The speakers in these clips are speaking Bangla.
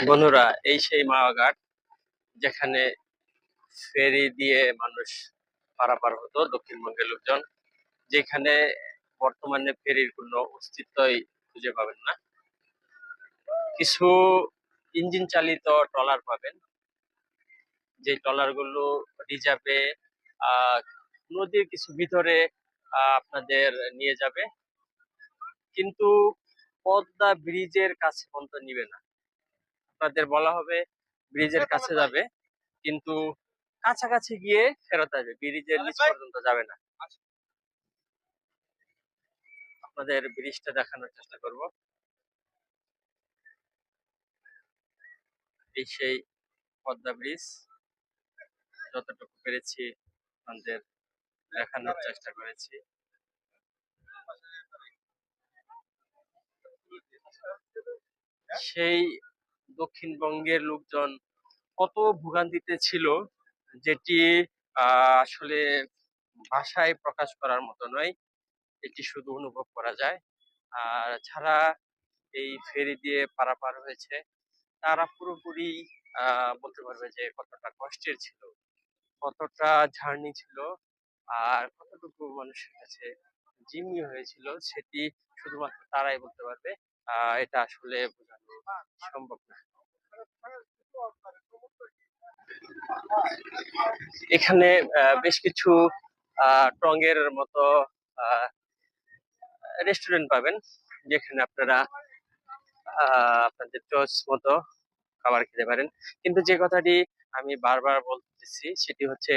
বন্ধুরা, এই সেই মাওয়া যেখানে ফেরি দিয়ে মানুষ পারাপার হতো, দক্ষিণবঙ্গের লোকজন। যেখানে বর্তমানে ফেরির কোনো অস্তিত্বই খুঁজে পাবেন না। কিছু ইঞ্জিন চালিত ট্রলার পাবেন। যে ট্রলারগুলো রিজার্ভে নদীর কিছু ভিতরে আপনাদের নিয়ে যাবে। কিন্তু পদ্মা ব্রিজের কাছে পর্যন্ত নিবে না। আপনাদের বলা হবে ব্রিজের কাছে যাবে। কিন্তু কাছাকাছি গিয়ে ফেরত আসবে। ব্রিজের নিচ পর্যন্ত যাবে না। আপনাদের ব্রিজটা দেখানোর চেষ্টা করব। এই সেই পদ্মা ব্রিজ। যতটুকু পেরেছি আপনাদের দেখানোর চেষ্টা করেছি। সেই দক্ষিণবঙ্গের লোকজন কত ভোগান্তিতে ছিল যেটি আসলে ভাষায় প্রকাশ করার মতো নয়। এটি শুধু অনুভব করা যায়। আর যারা এই ফেরি দিয়ে পারাপার হয়েছে, তারা পুরোপুরি বলতে পারবে যে কতটা কষ্টের ছিল, কতটা ঝার্নি ছিল, আর কতটুকু মানুষের কাছে জিম্মি হয়েছিল, সেটি শুধুমাত্র তারাই বলতে পারবে। এটা আসলে বোঝানো সম্ভব না। এখানে বেশ কিছু টঙ্গের মতো রেস্টুরেন্ট পাবেন, যেখানে আপনারা আপনাদের চয়েস মতো খাবার খেতে পারেন। কিন্তু যে কথাটি আমি বারবার বলতেছি, সেটি হচ্ছে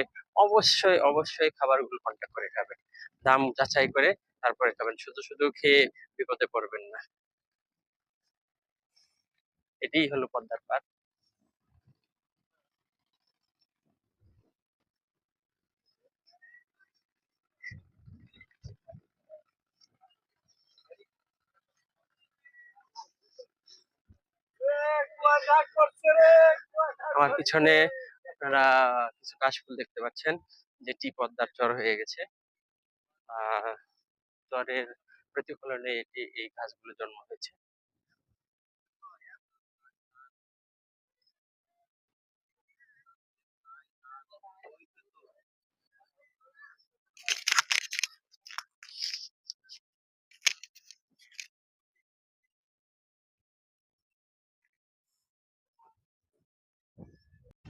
অবশ্যই অবশ্যই খাবারগুলো কন্ট্যাক্ট করে খাবেন। দাম যাচাই করে তারপরে খাবেন। শুধু শুধু খেয়ে বিপদে পড়বেন না। এটাই হলো পদ্মার পার আমার পিছনে আপনারা কিছু কাশফুল দেখতে পাচ্ছেন, যেটি পদ্মার চর হয়ে গেছে। আহ, চরের প্রতিফলনে এটি, এই গাছগুলো জন্ম হয়েছে।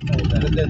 এটা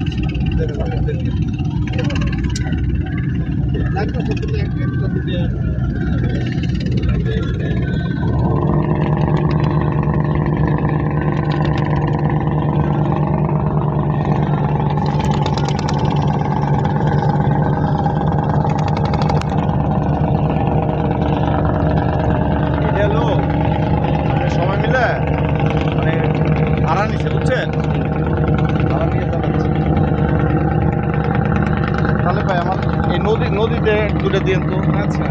নদীতে তুলে দিয়ে তো। আচ্ছা।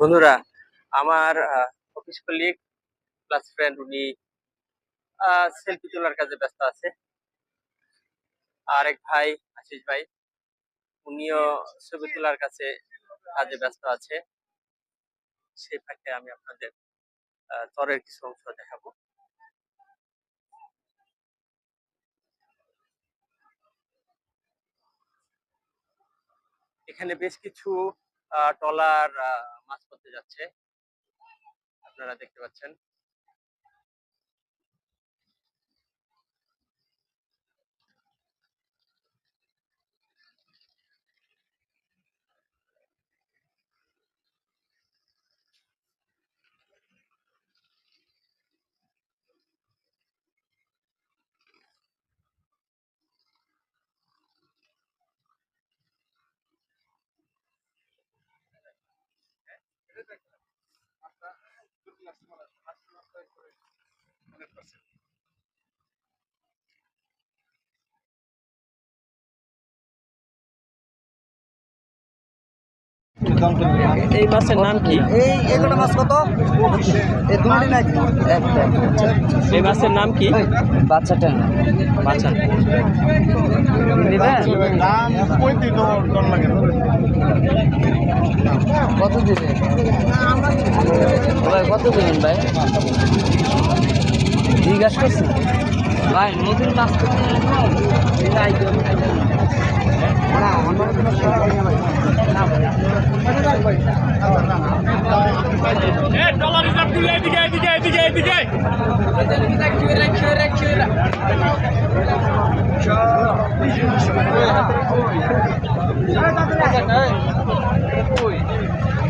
বন্ধুরা, আমার অফিস কলিগ প্লাস ফ্রেন্ড উনি সেলফি তোলার কাজে ব্যস্ত আছে। আর এক ভাই, আশিস ভাই, উনিও ছবি তোলার কাছে, কাজে ব্যস্ত আছে। সেই ফাঁকে আমি আপনাদের চরের কিছু অংশ দেখাবো। এখানে বেশ কিছু ট্রলার মাছ ধরতে যাচ্ছে। আপনারা দেখতে পাচ্ছেন। কাস্টমার আসছে হান্ড্রেড পার্সেন্ট এই মাছের নাম কি? এই এগুলো মাছ কত? এই দুটি নাকি? এই মাছের নাম কি? বাচ্চাটা বাচ্চা। কত দিবেন? ভাই কত দিবেন ভাই? জিজ্ঞাসা করছি। ভাই নদীর মাছ তো Thank you.